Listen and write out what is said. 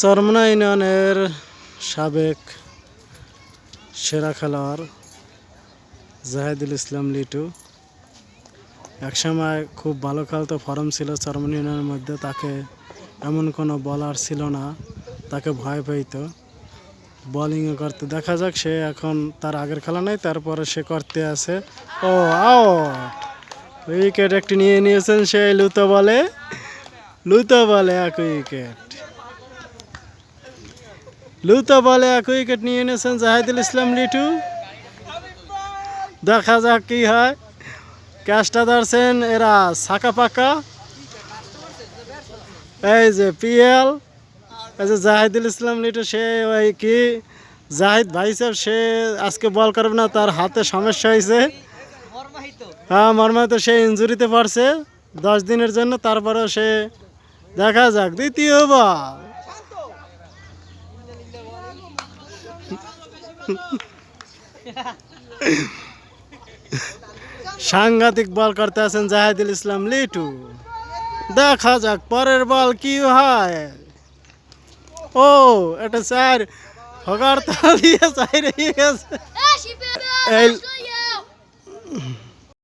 চরমনা ইউনিয়নের সাবেক সেরা খেলোয়াড় জাহেদুল ইসলাম লিটু। একসময় খুব ভালো খেলতো, ফরম ছিল চরমনা ইউনিয়নের মধ্যে, তাকে এমন কোনো বলার ছিল না, তাকে ভয় পেইতো। বোলিংয়ে করতে। দেখা যাক, সে এখন তার আগের খেলা নাই, তারপরে সে করতে আছে। ও আউট উইকেট একটি নিয়ে নিয়েছেন সে লুতো বলে। লুতো বলে এক উইকেট। লুতো বলে এক উইকেট নিয়ে এনেছেন জাহিদুল ইসলাম লিটু। দেখা যাক কি হয়। ক্যাচটা ধরছেন এরা সাকা পাকা। এই যে পিএল, এই যে জাহিদুল ইসলাম লিটু, সে ওই কি? জাহিদ ভাই সাহেব, সে আজকে বল করবে না, তার হাতে সমস্যা হয়েছে। হ্যাঁ মর্মাহত সে ইঞ্জুরিতে পড়ছে। দশ দিনের জন্য তারপরেও সে দেখা যাক, দ্বিতীয় বল। সাংঘাতিক বল করতে আছেন জাহেদুল ইসলাম লিটু। দেখা যাক পরের বল কি হয়। ও এটা স্যার হগার তাল দিয়ে চাই গেছে